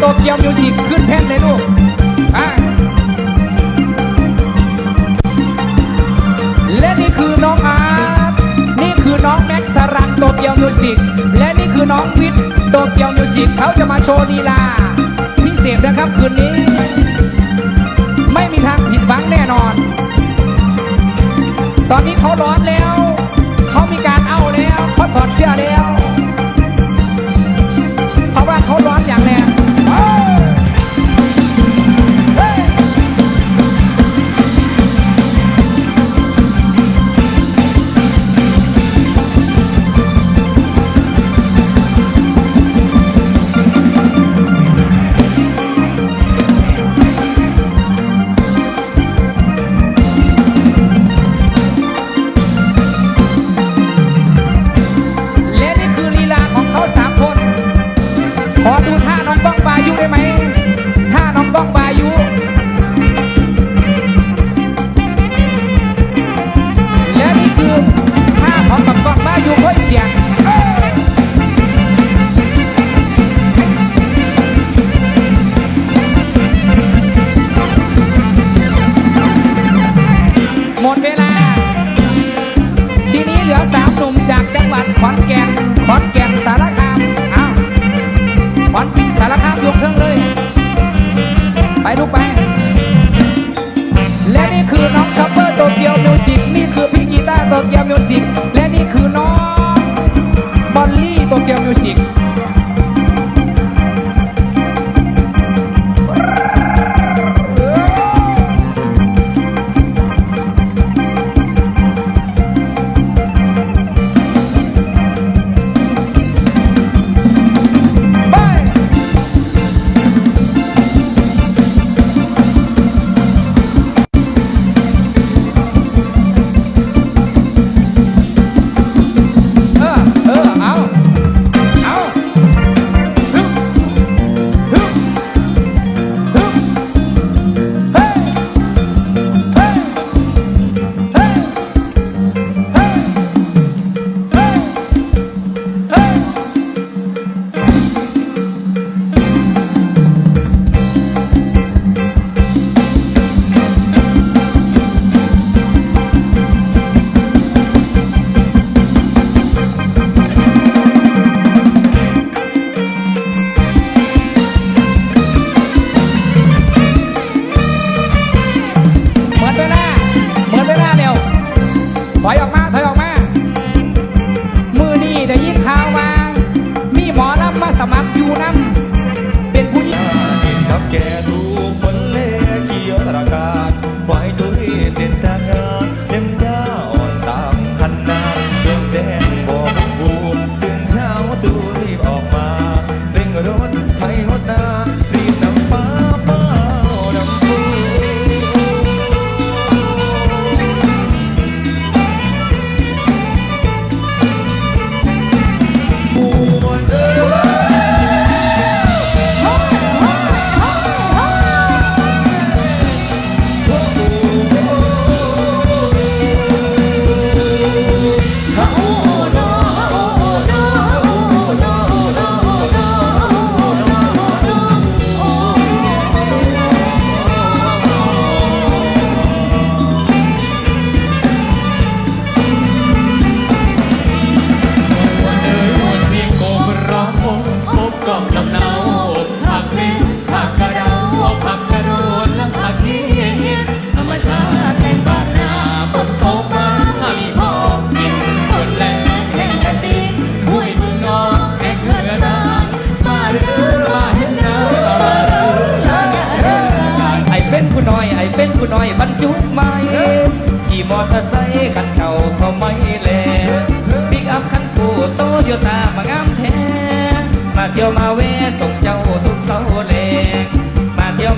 โตเกียวมิวสิกขึ้นแท่นเลยลูกและนี่คือน้องอาร์ตนี่คือน้องแม็กสรันโตเกียวมิวสิกและนี่คือน้องวิทย์โตเกียวมิวสิกเขาจะมาโชว์ลีลาพิเศษนะครับคืนนี้ ไม่มีทางผิดหวังแน่นอน ตอนนี้เขาร้อนแล้ว เขามีการเอาแล้วเขาถอดเสื้อแล้ว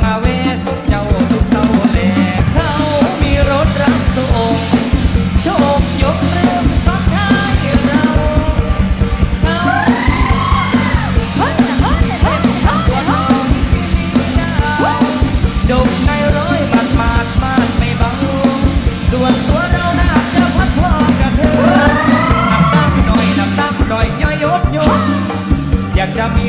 มาแวะสุดเจ้าทุกเศร้าแหลกเขามีรถรับส่งโชคยกเริ่มสักท้ายเราเขาจบในร้อยบาทบาทบาทไม่เบาส่วนตัวเราน่าจะพัดพอกับเธอนับตั้งหน่อยนับตั้งหน่อยย่อยยดยดอยากจะมี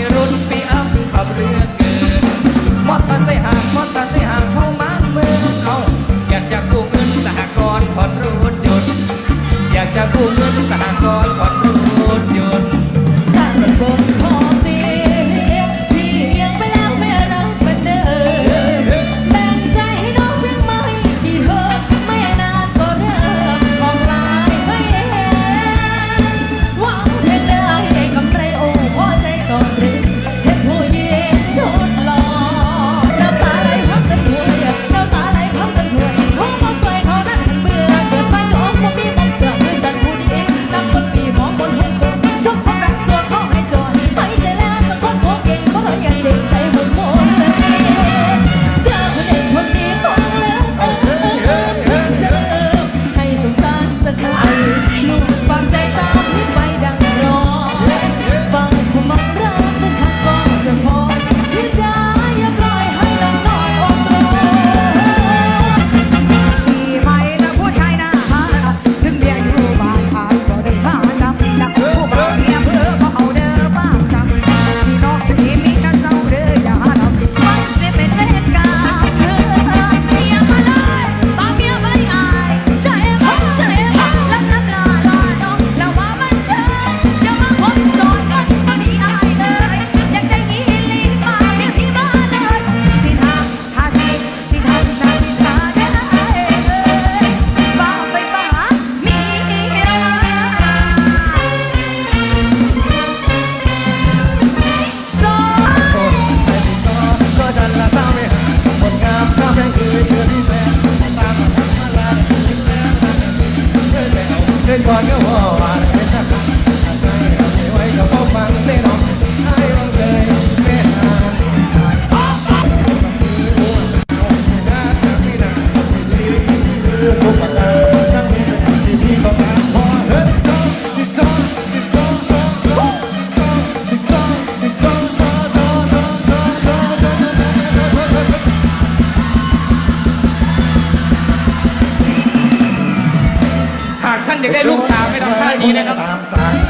หากท่านอยากได้ลูกสาวไม่ต้องท่านี้นะครับ